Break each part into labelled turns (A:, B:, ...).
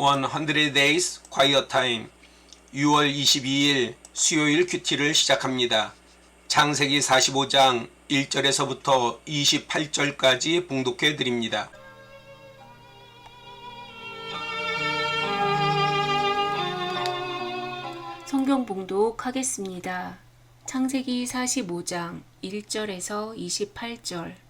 A: 100 Days Quiet Time 6월 22일 수요일 큐티를 시작합니다. 창세기 45장 1절에서부터 28절까지 봉독해 드립니다.
B: 성경 봉독하겠습니다. 창세기 45장 1절에서 28절.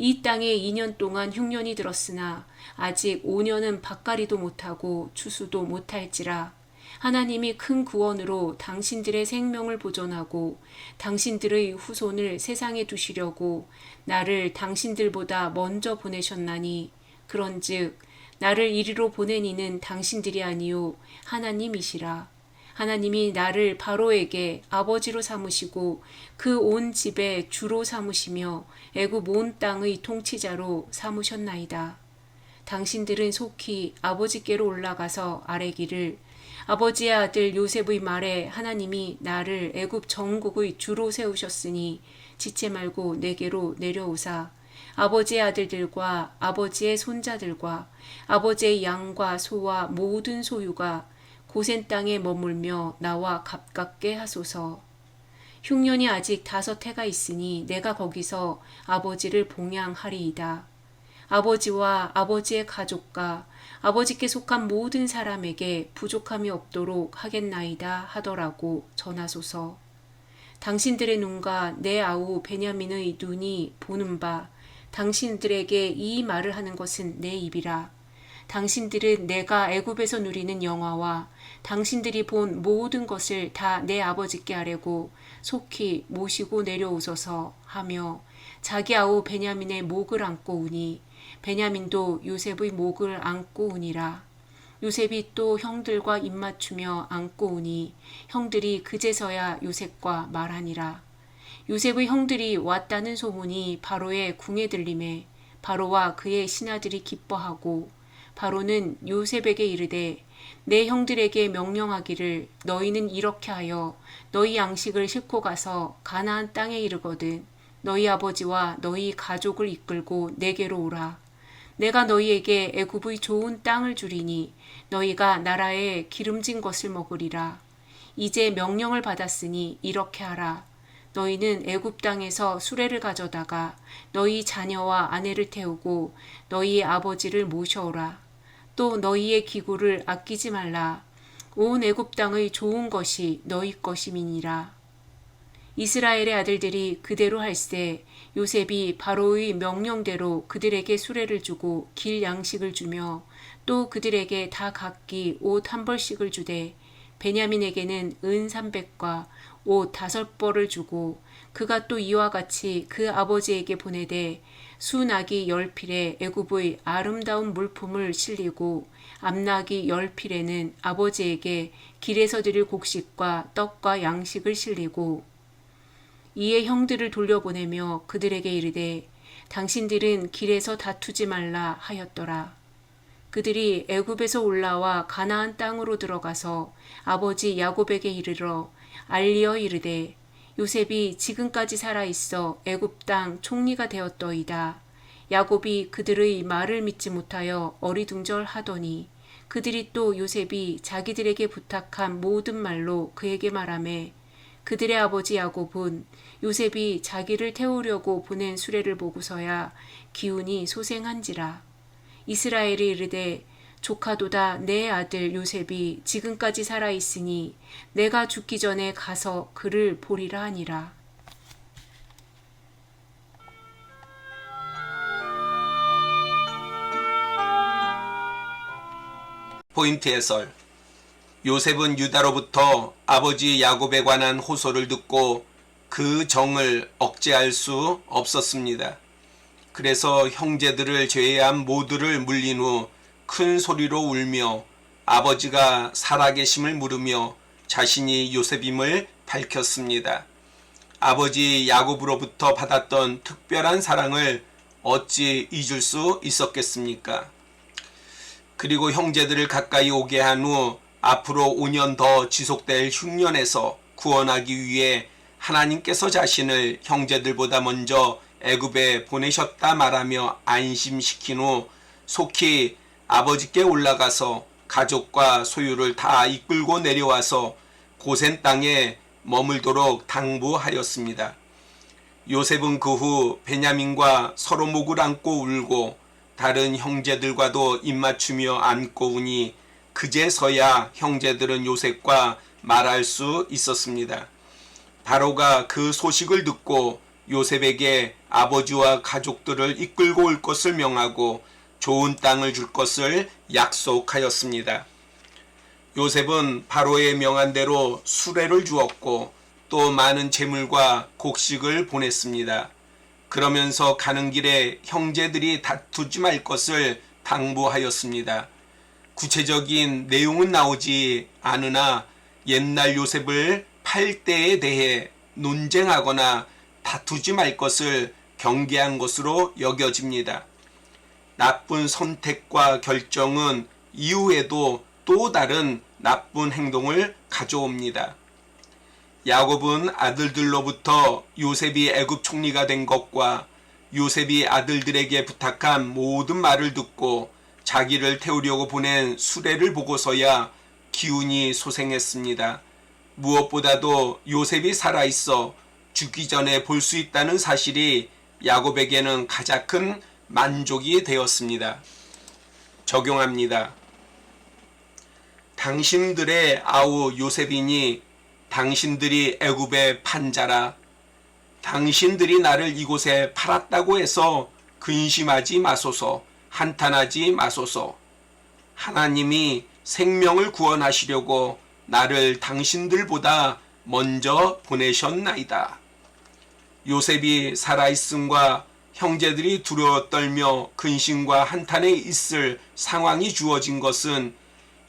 B: 이 땅에 2년 동안 흉년이 들었으나 아직 5년은 밭가리도 못하고 추수도 못할지라. 하나님이 큰 구원으로 당신들의 생명을 보존하고 당신들의 후손을 세상에 두시려고 나를 당신들보다 먼저 보내셨나니 그런즉 나를 이리로 보낸 이는 당신들이 아니요 하나님이시라 하나님이 나를 바로에게 아버지로 삼으시고 그 온 집의 주로 삼으시며 애굽 온 땅의 통치자로 삼으셨나이다. 당신들은 속히 아버지께로 올라가서 아뢰기를 아버지의 아들 요셉의 말에 하나님이 나를 애굽 전국의 주로 세우셨으니 지체 말고 내게로 내려오사 아버지의 아들들과 아버지의 손자들과 아버지의 양과 소와 모든 소유가 고센 땅에 머물며 나와 가깝게 하소서. 흉년이 아직 다섯 해가 있으니 내가 거기서 아버지를 봉양하리이다. 아버지와 아버지의 가족과 아버지께 속한 모든 사람에게 부족함이 없도록 하겠나이다 하더라고 전하소서. 당신들의 눈과 내 아우 베냐민의 눈이 보는 바 당신들에게 이 말을 하는 것은 내 입이라. 당신들은 내가 애굽에서 누리는 영화와 당신들이 본 모든 것을 다 내 아버지께 아뢰고 속히 모시고 내려오소서 하며 자기 아우 베냐민의 목을 안고 우니 베냐민도 요셉의 목을 안고 우니라. 요셉이 또 형들과 입맞추며 안고 우니 형들이 그제서야 요셉과 말하니라. 요셉의 형들이 왔다는 소문이 바로의 궁에 들림에 바로와 그의 신하들이 기뻐하고 바로는 요셉에게 이르되 내 형들에게 명령하기를 너희는 이렇게 하여 너희 양식을 싣고 가서 가나안 땅에 이르거든 너희 아버지와 너희 가족을 이끌고 내게로 오라. 내가 너희에게 애굽의 좋은 땅을 주리니 너희가 나라에 기름진 것을 먹으리라. 이제 명령을 받았으니 이렇게 하라. 너희는 애굽 땅에서 수레를 가져다가 너희 자녀와 아내를 태우고 너희 아버지를 모셔오라 또 너희의 기구를 아끼지 말라. 온 애굽 땅의 좋은 것이 너희 것임이니라. 이스라엘의 아들들이 그대로 할세 요셉이 바로의 명령대로 그들에게 수레를 주고 길 양식을 주며 또 그들에게 다 각기 옷 한 벌씩을 주되 베냐민에게는 은 삼백과 옷 다섯 벌을 주고 그가 또 이와 같이 그 아버지에게 보내되 수나기 열 필에 애굽의 아름다운 물품을 실리고 암나기 열 필에는 아버지에게 길에서 드릴 곡식과 떡과 양식을 실리고 이에 형들을 돌려보내며 그들에게 이르되 당신들은 길에서 다투지 말라 하였더라. 그들이 애굽에서 올라와 가나안 땅으로 들어가서 아버지 야곱에게 이르러 알리어 이르되 요셉이 지금까지 살아 있어 애굽 땅 총리가 되었더이다. 야곱이 그들의 말을 믿지 못하여 어리둥절하더니 그들이 또 요셉이 자기들에게 부탁한 모든 말로 그에게 말하매 그들의 아버지 야곱은 요셉이 자기를 태우려고 보낸 수레를 보고서야 기운이 소생한지라 이스라엘이 이르되 조카도다 내 아들 요셉이 지금까지 살아 있으니 내가 죽기 전에 가서 그를 보리라 하니라.
A: 포인트 해설 요셉은 유다로부터 아버지 야곱에 관한 호소를 듣고 그 정을 억제할 수 없었습니다. 그래서 형제들을 제외한 모두를 물린 후 큰 소리로 울며 아버지가 살아계심을 물으며 자신이 요셉임을 밝혔습니다. 아버지 야곱으로부터 받았던 특별한 사랑을 어찌 잊을 수 있었겠습니까? 그리고 형제들을 가까이 오게 한 후 앞으로 5년 더 지속될 흉년에서 구원하기 위해 하나님께서 자신을 형제들보다 먼저 애굽에 보내셨다 말하며 안심시킨 후 속히 아버지께 올라가서 가족과 소유를 다 이끌고 내려와서 고센 땅에 머물도록 당부하였습니다. 요셉은 그 후 베냐민과 서로 목을 안고 울고 다른 형제들과도 입맞추며 안고 우니 그제서야 형제들은 요셉과 말할 수 있었습니다. 바로가 그 소식을 듣고 요셉에게 아버지와 가족들을 이끌고 올 것을 명하고 좋은 땅을 줄 것을 약속하였습니다. 요셉은 바로의 명한 대로 수레를 주었고 또 많은 재물과 곡식을 보냈습니다. 그러면서 가는 길에 형제들이 다투지 말 것을 당부하였습니다. 구체적인 내용은 나오지 않으나 옛날 요셉을 팔 때에 대해 논쟁하거나 다투지 말 것을 경계한 것으로 여겨집니다. 나쁜 선택과 결정은 이후에도 또 다른 나쁜 행동을 가져옵니다. 야곱은 아들들로부터 요셉이 애굽 총리가 된 것과 요셉이 아들들에게 부탁한 모든 말을 듣고 자기를 태우려고 보낸 수레를 보고서야 기운이 소생했습니다. 무엇보다도 요셉이 살아있어 죽기 전에 볼 수 있다는 사실이 야곱에게는 가장 큰 만족이 되었습니다. 적용합니다. 당신들의 아우 요셉이니 당신들이 애굽의 판자라 당신들이 나를 이곳에 팔았다고 해서 근심하지 마소서 한탄하지 마소서 하나님이 생명을 구원하시려고 나를 당신들보다 먼저 보내셨나이다. 요셉이 살아있음과 형제들이 두려워 떨며 근심과 한탄에 있을 상황이 주어진 것은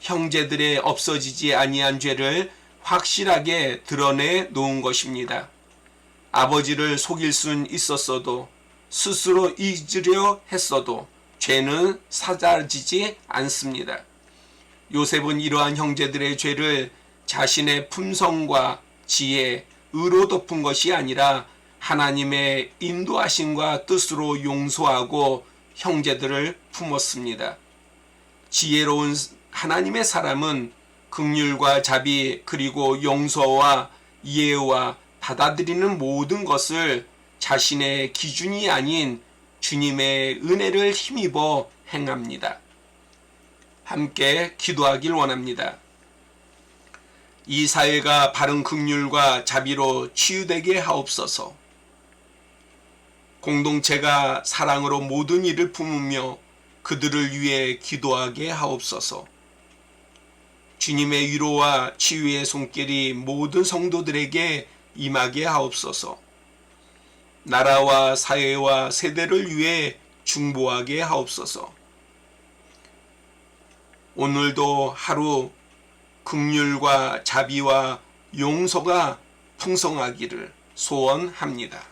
A: 형제들의 없어지지 아니한 죄를 확실하게 드러내 놓은 것입니다. 아버지를 속일 순 있었어도 스스로 잊으려 했어도 죄는 사라지지 않습니다. 요셉은 이러한 형제들의 죄를 자신의 품성과 지혜, 의로 덮은 것이 아니라 하나님의 인도하심과 뜻으로 용서하고 형제들을 품었습니다. 지혜로운 하나님의 사람은 극률과 자비 그리고 용서와 이해와 받아들이는 모든 것을 자신의 기준이 아닌 주님의 은혜를 힘입어 행합니다. 함께 기도하길 원합니다. 이 사회가 바른 극률과 자비로 치유되게 하옵소서. 공동체가 사랑으로 모든 일을 품으며 그들을 위해 기도하게 하옵소서. 주님의 위로와 치유의 손길이 모든 성도들에게 임하게 하옵소서. 나라와 사회와 세대를 위해 중보하게 하옵소서. 오늘도 하루 극률과 자비와 용서가 풍성하기를 소원합니다.